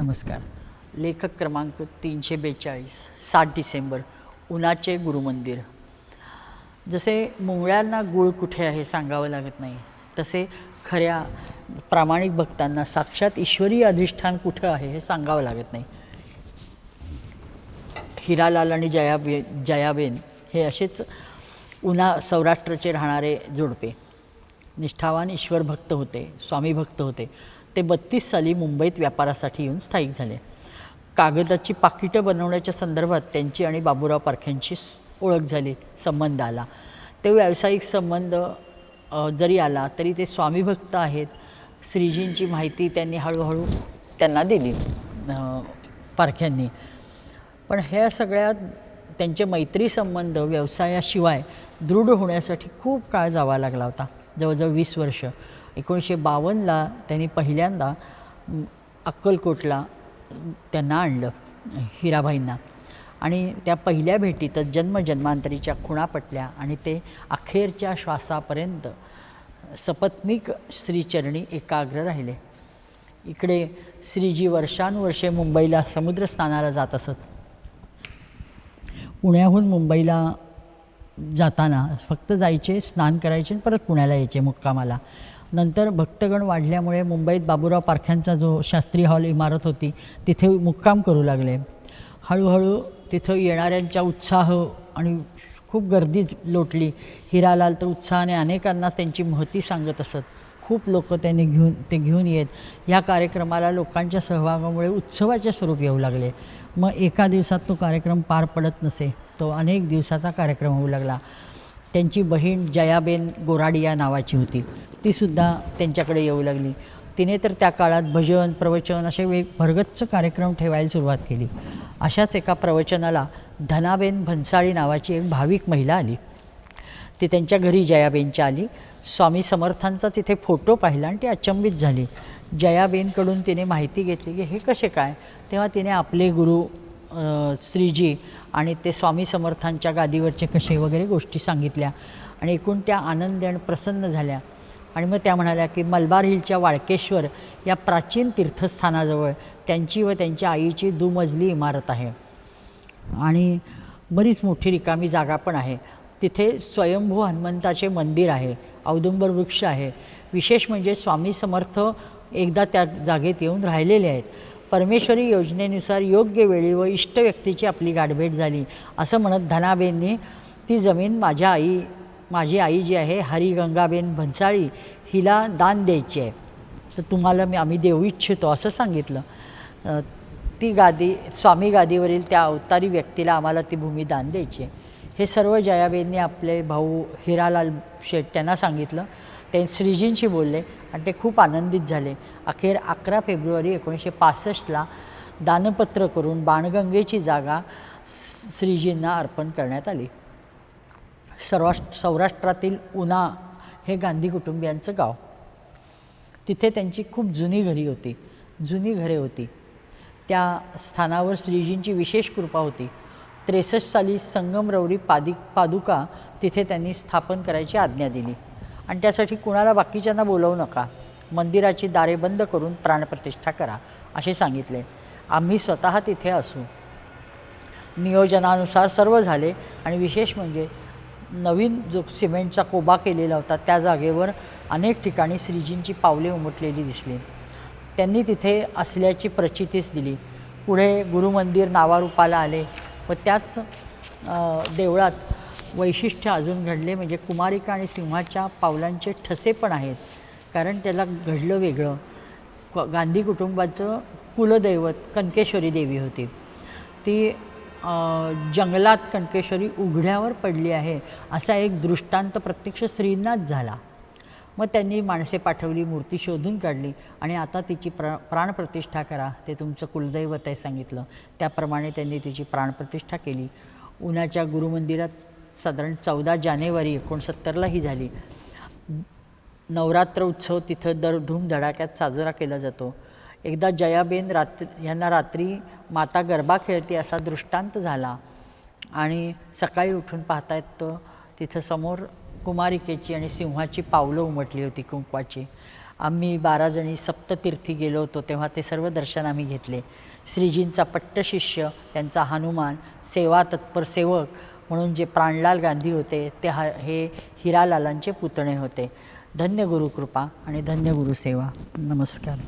नमस्कार. लेखक क्रमांक तीनशे बेचाळीस सात डिसेंबर उन्हाचे गुरुमंदिर. जसे मुंगळ्यांना गुळ कुठे आहे सांगावं लागत नाही तसे खऱ्या प्रामाणिक भक्तांना साक्षात ईश्वरी अधिष्ठान कुठं आहे हे सांगावं लागत नाही. हिरालाल आणि जयाबे जयाबेन हे असेच उन्हा सौराष्ट्राचे राहणारे जोडपे. निष्ठावान ईश्वर भक्त होते स्वामी भक्त होते. ते बत्तीस साली मुंबईत व्यापारासाठी येऊन स्थायिक झाले. कागदाची पाकिटं बनवण्याच्या संदर्भात त्यांची आणि बाबूराव पारख्यांची ओळख झाली संबंध आला. ते व्यावसायिक संबंध जरी आला तरी ते स्वामीभक्त आहेत. श्रीजींची माहिती त्यांनी हळूहळू त्यांना दिली पारख्यांनी. पण ह्या सगळ्या त्यांचे मैत्री संबंध व्यवसायाशिवाय दृढ होण्यासाठी खूप काळ जावा लागला होता जवळजवळ वीस वर्ष. एकोणीसशे बावन्नला त्यांनी पहिल्यांदा अक्कलकोटला त्यांना आणलं हिराबाईंना. आणि त्या पहिल्या भेटीतच जन्मजन्मांतरीच्या खुणा पटल्या आणि ते अखेरच्या श्वासापर्यंत सपत्नीक श्रीचरणी एकाग्र राहिले. इकडे श्रीजी वर्षानुवर्षे मुंबईला समुद्रस्नानाला जात असत. पुण्याहून मुंबईला जाताना फक्त जायचे स्नान करायचे आणि परत पुण्याला यायचे मुक्कामाला. नंतर भक्तगण वाढल्यामुळे मुंबईत बाबुराव पारख्यांचा जो शास्त्री हॉल इमारत होती तिथे मुक्काम करू लागले. हळूहळू तिथं येणाऱ्यांचा उत्साह आणि खूप गर्दी लोटली. हिरालाल तर उत्साहाने अनेकांना त्यांची महती सांगत असत. खूप लोक त्यांनी घेऊन ते घेऊन येत. या कार्यक्रमाला लोकांच्या सहभागामुळे उत्सवाचे स्वरूप येऊ लागले. मग एका दिवसात तो कार्यक्रम पार पडत नसे. तो अनेक दिवसाचा कार्यक्रम होऊ लागला. त्यांची बहीण जयाबेन गोराडिया नावाची होती. तीसुद्धा त्यांच्याकडे येऊ लागली. तिने तर त्या काळात भजन प्रवचन असे वेग भरगच्च कार्यक्रम ठेवायला सुरुवात केली. अशाच एका प्रवचनाला धनाबेन भन्साळी नावाची एक भाविक महिला आली. ती त्यांच्या घरी जयाबेनच्या आली. स्वामी समर्थांचा तिथे फोटो पाहिला आणि ती अचंबित झाली. जयाबेनकडून तिने माहिती घेतली की हे कसे काय? तेव्हा तिने आपले गुरु श्रीजी आणि ते स्वामी समर्थांच्या गादीवरचे कसे वगैरे गोष्टी सांगितल्या. आणि एकूण त्या आनंदी आणि प्रसन्न झाल्या. आणि मग त्या म्हणाल्या की मलबार हिलच्या वाळकेश्वर या प्राचीन तीर्थस्थानाजवळ त्यांची व त्यांच्या आईची दुमजली इमारत आहे. आणि बरीच मोठी रिकामी जागा पण आहे. तिथे स्वयंभू हनुमंताचे मंदिर आहे. औदुंबर वृक्ष आहे. विशेष म्हणजे स्वामी समर्थ एकदा त्या जागेत येऊन राहिलेले आहेत. परमेश्वरी योजनेनुसार योग्य वेळी व इष्ट व्यक्तीची आपली गाठभेट झाली असं म्हणत धनाबेंनी ती जमीन माझ्या आई माझी आई जी आहे हरिगंगाबेन भन्साळी हिला दान द्यायची आहे. तर तुम्हाला मी आम्ही देऊ इच्छितो असं सांगितलं. ती गादी स्वामी गादीवरील त्या अवतारी व्यक्तीला आम्हाला ती भूमी दान द्यायची आहे. हे सर्व जयाबेंनी आपले भाऊ हिरालाल शेठ त्यांना सांगितलं. ते श्रीजींशी बोलले आणि ते खूप आनंदित झाले. अखेर अकरा फेब्रुवारी एकोणीसशे पासष्टला दानपत्र करून बाणगंगेची जागा श्रीजींना अर्पण करण्यात आली. सर्वाष्ट्र सौराष्ट्रातील उना हे गांधी कुटुंबियांचं गाव. तिथे त्यांची खूप जुनी घरी होती. जुनी घरे होती. त्या स्थानावर श्रीजींची विशेष कृपा होती. त्रेसष्ट साली संगमरवरी पादी पादुका तिथे त्यांनी स्थापन करायची आज्ञा दिली. आणि त्यासाठी कुणाला बाकीच्यांना बोलवू नका. मंदिराची दारे बंद करून प्राणप्रतिष्ठा करा असे सांगितले. आम्ही स्वतः तिथे असू. नियोजनानुसार सर्व झाले आणि विशेष म्हणजे नवीन जो सिमेंटचा कोबा केलेला होता त्या जागेवर अनेक ठिकाणी श्रीजींची पावले उमटलेली दिसली. त्यांनी तिथे असल्याची प्रचितीच दिली. पुढे गुरुमंदिर नावारूपाला आले व त्याच देवळात वैशिष्ट्य अजून घडले म्हणजे कुमारिका आणि सिंहाच्या पावलांचे ठसे पण आहेत. कारण त्याला घडलं वेगळं. क- गांधी कुटुंबाचं कुलदैवत कनकेश्वरी देवी होती. ती जंगलात कणकेश्वरी उघड्यावर पडली आहे असा एक दृष्टांत प्रत्यक्ष श्रींनाच झाला. मग त्यांनी माणसे पाठवली मूर्ती शोधून काढली आणि आता तिची प्रा प्राणप्रतिष्ठा करा. ते तुमचं कुलदैवत आहे सांगितलं. त्याप्रमाणे त्यांनी तिची प्राणप्रतिष्ठा केली. उन्हाच्या गुरुमंदिरात साधारण चौदा जानेवारी एकोणसत्तरला ही झाली. नवरात्र उत्सव तिथं दर धूमधडाक्यात साजरा केला जातो. एकदा जयाबेन रात्री यांना रात्री माता गरबा खेळते असा दृष्टांत झाला. आणि सकाळी उठून पाहतायत तर तिथं समोर कुमारिकेची आणि सिंहाची पावलं उमटली होती कुंकवाची. आम्ही बारा जणी सप्ततीर्थी गेलो होतो तेव्हा ते सर्व दर्शन आम्ही घेतले. श्रीजींचा पट्टशिष्य त्यांचा हनुमान सेवा तत्पर सेवक म्हणून जे प्राणलाल गांधी होते ते हा हे हिरालालांचे पुतणे होते. धन्य गुरुकृपा आणि धन्य गुरुसेवा नमस्कार.